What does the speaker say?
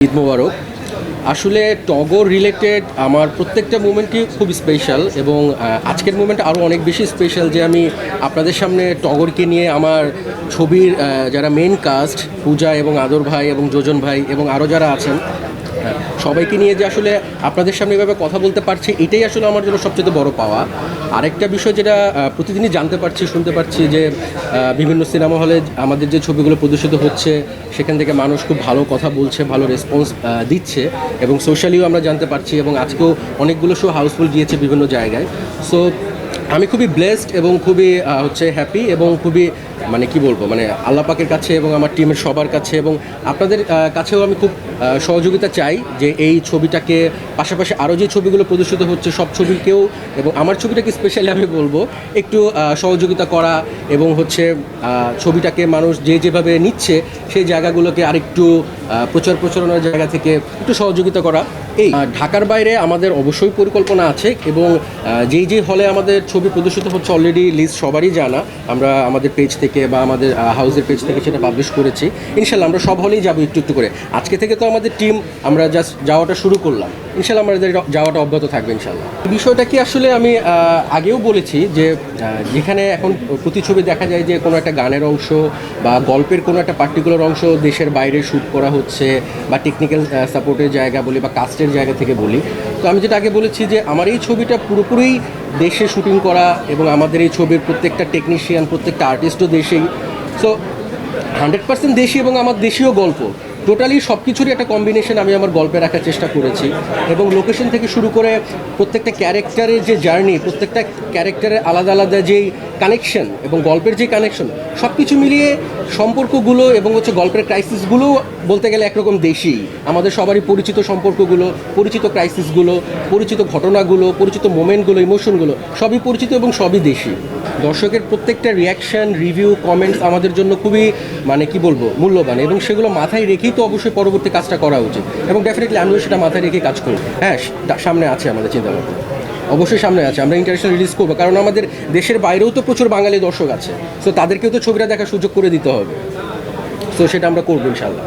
ঈদ মোবারক। আসলে টগর রিলেটেড আমার প্রত্যেকটা মুমেন্টই খুব স্পেশাল এবং আজকের মুমেন্ট আরও অনেক বেশি স্পেশাল যে আমি আপনাদের সামনে টগরকে নিয়ে আমার ছবির যারা মেন কাস্ট পূজা এবং আদর ভাই এবং যোজন ভাই এবং আরও যারা আছেন সবাইকে নিয়ে যে আসলে আপনাদের সামনে এভাবে কথা বলতে পারছি, এটাই আসলে আমার জন্য সবচেয়ে বড় পাওয়া। আরেকটা বিষয় যেটা প্রতিদিনই জানতে পারছি, শুনতে পারছি যে বিভিন্ন সিনেমা হলে আমাদের যে ছবিগুলো প্রদর্শিত হচ্ছে, সেখান থেকে মানুষ খুব ভালো কথা বলছে, ভালো রেসপন্স দিচ্ছে এবং সোশ্যালিও আমরা জানতে পারছি এবং আজকেও অনেকগুলো শো হাউসফুল গিয়েছে বিভিন্ন জায়গায়। সো আমি খুবই ব্লেসড এবং খুবই হচ্ছে হ্যাপি এবং খুবই মানে কি বলব মানে আল্লাহ পাকের কাছে এবং আমার টিমের সবার কাছে এবং আপনাদের কাছেও আমি খুব সহযোগিতা চাই যে এই ছবিটাকে, পাশাপাশি আরও যে ছবিগুলো প্রদর্শিত হচ্ছে সব ছবিকেও এবং আমার ছবিটাকে স্পেশালি আমি বলব, একটু সহযোগিতা করা এবং হচ্ছে ছবিটাকে মানুষ যে যেভাবে নিচ্ছে সেই জায়গাগুলোকে আরেকটু প্রচার প্রচারণার জায়গা থেকে একটু সহযোগিতা করা। এই ঢাকার বাইরে আমাদের অবশ্যই পরিকল্পনা আছে এবং যেই যেই হলে আমাদের ছবি প্রদর্শিত হচ্ছে অলরেডি লিস্ট সবারই জানা। আমরা আমাদের পেজ থেকে বা আমাদের হাউসের পেজ থেকে সেটা পাবলিশ করেছি। ইনশাল্লাহ আমরা সব হলেই যাব একটু একটু করে। আজকে থেকে তো আমাদের টিম আমরা জাস্ট যাওয়াটা শুরু করলাম। ইনশাল্লাহ আমাদের যাওয়াটা অব্যাহত থাকবে ইনশাল্লাহ। বিষয়টা কি আসলে আমি আগেও বলেছি যে যেখানে এখন প্রতিছবি দেখা যায় যে কোনো একটা গানের অংশ বা গল্পের কোনো একটা পার্টিকুলার অংশ দেশের বাইরে শ্যুট করা হচ্ছে বা টেকনিক্যাল সাপোর্টের জায়গা বলি বা কাস্টের জায়গা থেকে বলি। তো আমি যেটা আগে বলেছি যে, আমার এই ছবিটা পুরোপুরি দেশে শুটিং করা এবং আমাদের এই ছবির প্রত্যেকটা টেকনিশিয়ান প্রত্যেকটা আর্টিস্টও দেশেই। সো হান্ড্রেড পার্সেন্ট দেশি এবং আমার দেশীয় গল্প। টোটালি সব কিছুরই একটা কম্বিনেশন আমি আমার গল্পে রাখার চেষ্টা করেছি এবং লোকেশন থেকে শুরু করে প্রত্যেকটা ক্যারেক্টারের যে জার্নি প্রত্যেকটা ক্যারেক্টারের আলাদা আলাদা যেই কানেকশন এবং গল্পের যে কানেকশন সব কিছু মিলিয়ে সম্পর্কগুলো এবং হচ্ছে গল্পের ক্রাইসিসগুলো বলতে গেলে একরকম দেশি। আমাদের সবারই পরিচিত সম্পর্কগুলো, পরিচিত ক্রাইসিসগুলো পরিচিত ঘটনাগুলো, পরিচিত মোমেন্টগুলো ইমোশনগুলো সবই পরিচিত এবং সবই দেশি। দর্শকের প্রত্যেকটা রিয়াকশন রিভিউ কমেন্টস আমাদের জন্য খুবই মানে কি বলব, মূল্যবান এবং সেগুলো মাথায় রেখেই তো অবশ্যই পরবর্তী কাজটা করা উচিত। এবং ডেফিনেটলি আমিও সেটা মাথায় রেখে কাজ করব। হ্যাঁ সামনে আছে আমাদের চিন্তাভাবনা। অবশ্যই সামনে আছে। আমরা ইন্টারন্যাশনাল রিলিজ করব। কারণ আমাদের দেশের বাইরেও তো প্রচুর বাঙালি দর্শক আছে। সো তাদেরকেও তো ছবিটা দেখার সুযোগ করে দিতে হবে। সো সেটা আমরা করব ইনশাল্লাহ